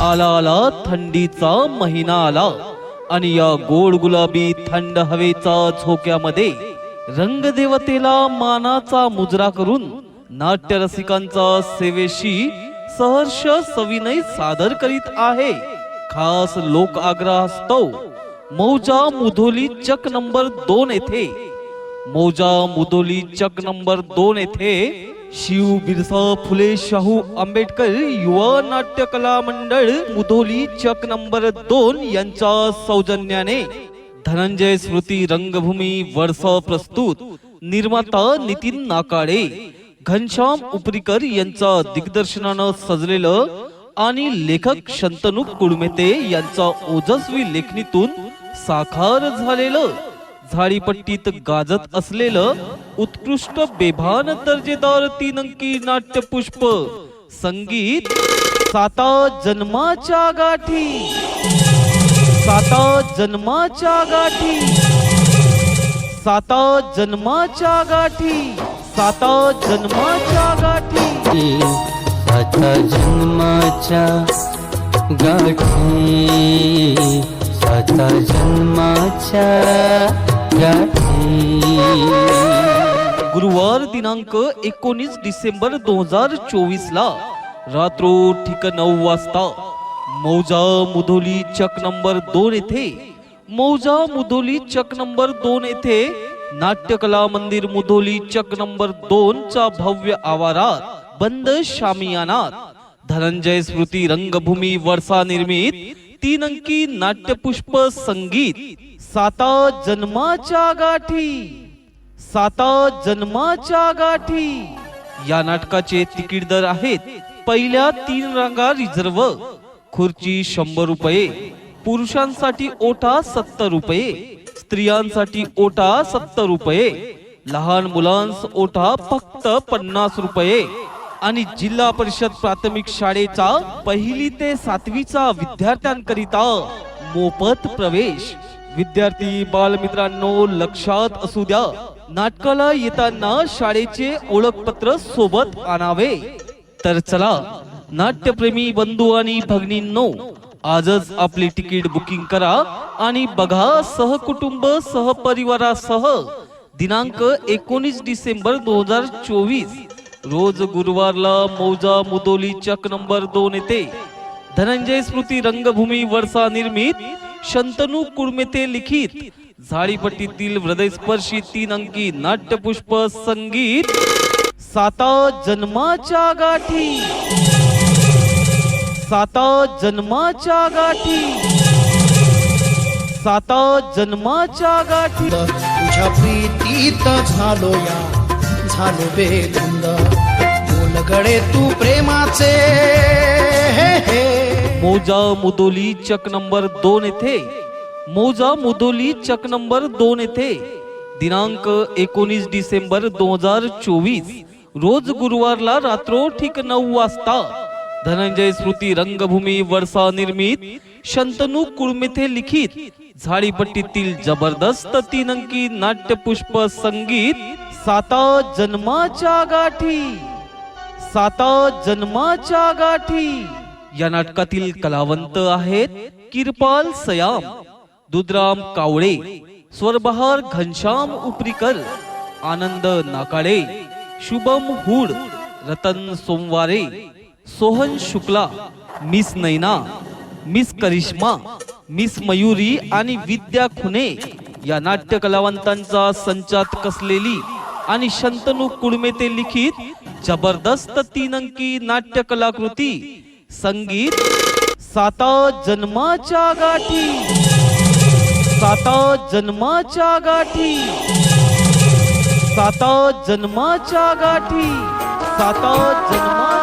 आला आला थंडीचा महिना आला. आणि या गोड गुलाबी थंड हवेचा झोक्यामध्ये रंगदेवतेला मानाचा मुजरा करून नाट्य रसिकांचा सेवेशी सहर्ष सविनय सादर करीत आहे. खास लोक आग्रहास्तव मौजा मुधोली चक नंबर दोन येथे. मौजा मुधोली चक नंबर दोन येथे शिव बिरसा फुले शाहू आंबेडकर युवा नाट्य कला मंडळ मुदोली चक नंबर दोन यांच्या सौजन्याने. धनंजय स्मृती रंगभूमी वर्षा प्रस्तुत. निर्माता नितीन नाकाडे. घनश्याम उपरीकर यांचा दिग्दर्शनानं सजलेलं आणि लेखक शंतनू कुळमेते यांचा ओजस्वी लेखणीतून साकार झालेलं. झाडीपट्टीत गाजत असलेलं उत्कृष्ट बेभान दर्जेदार तीन अंकी नाट्यपुष्प संगीत साता जन्माच्या गाठी. साता जन्माच्या गाठी. साता जन्माच्या गाठी. साता जन्माच्या गाठी. साता जन्माच्या गाठी. साता जन्माच्या गुरुवार दिनांक एकोणीस डिसेंबर दोन हजार चोवीस ला रात्रो ठीक नऊ वाजता मौजा मुधोली चक नंबर दोन येथे मौजा मुधोली चक नंबर दोन येथे नाट्यकला मंदिर मुधोली चक नंबर दोन चा भव्य आवारात बंद शामियानात धनंजय स्मृती रंगभूमी वर्षा निर्मित तीन अंकी नाट्यपुष्प संगीत साता जन्माच्या गाठी. साता जन्माच्या गाठी. या नाटकाचे तिकीट दर आहेत पहिल्या तीन रांगा रिझर्व. खुर्ची शंभर रुपये पुरुषांसाठी ओटा सत्तर रुपये स्त्रियांसाठी ओटा सत्तर रुपये लहान मुलांस ओटा फक्त पन्नास रुपये आणि जिल्हा परिषद प्राथमिक शाळेचा पहिली ते सातवीचा विद्यार्थ्यांकरिता मोफत प्रवेश. विद्यार्थी बालमित्रांनो लक्षात असू द्या नाटकाला येताना शाळेचे ओळखपत्र सोबत आणावे. तर चला नाट्यप्रेमी बंधू आणि भगिनींनो आजच आपली तिकीट बुकिंग करा आणि बघा सहकुटुंब सहपरिवारासह दिनांक एकोणीस डिसेंबर दोन हजार चोवीस रोज गुरुवारला मौजा मुदोली चक नंबर दोन येथे. धनंजय स्मृती रंगभूमी वर्षा निर्मित शंतनू कुर्मेते लिखित झाडीपट्टीतील हृदयस्पर्शी तीन अंकी नाट्यपुष्प संगीत साता जन्माच्या गाठी. साता जन्माच्या गाठी. साता जन्माच्या गाठी. तुझ्या प्रीतीत झालो या झालो बेधुंद बोलगडे तू प्रेमाचे मौजा मुदोली चक नंबर दोन येथे. मौजा मुदोली चक नंबर दोन येथे. दिनांक एकोणीस डिसेंबर दोन हजार चोवीस. रोज गुरुवारला रात्रो ठीक नऊ वाजता. धनंजय स्मृती रंगभूमी वर्षा निर्मित. शंतनू कुळमेथे लिखित. झाडीपट्टीतील जबरदस्त तीन अंकी नाट्यपुष्प संगीत. साता जन्माच्या गाठी. साता जन्माच्या गाठी. या नाटकातील कलावंत आहेत Kirpal Sayam. Dudhram Kawale Swarbahar Ghanshyam Uparikar Anand Nakale Shubham Hood Ratan Somware Sohan Shukla miss Naina miss Karishma miss Mayuri आणि विद्या खुने या नाट्य कलावंतांचा संचात कसलेली आणि शंतनू कुळमेते लिखित जबरदस्त तीन अंकी नाट्य कलाकृती संगीत साता जन्माच्या गाठी. साता जन्माच्या गाठी. साता जन्माच्या गाठी. साता जन्मा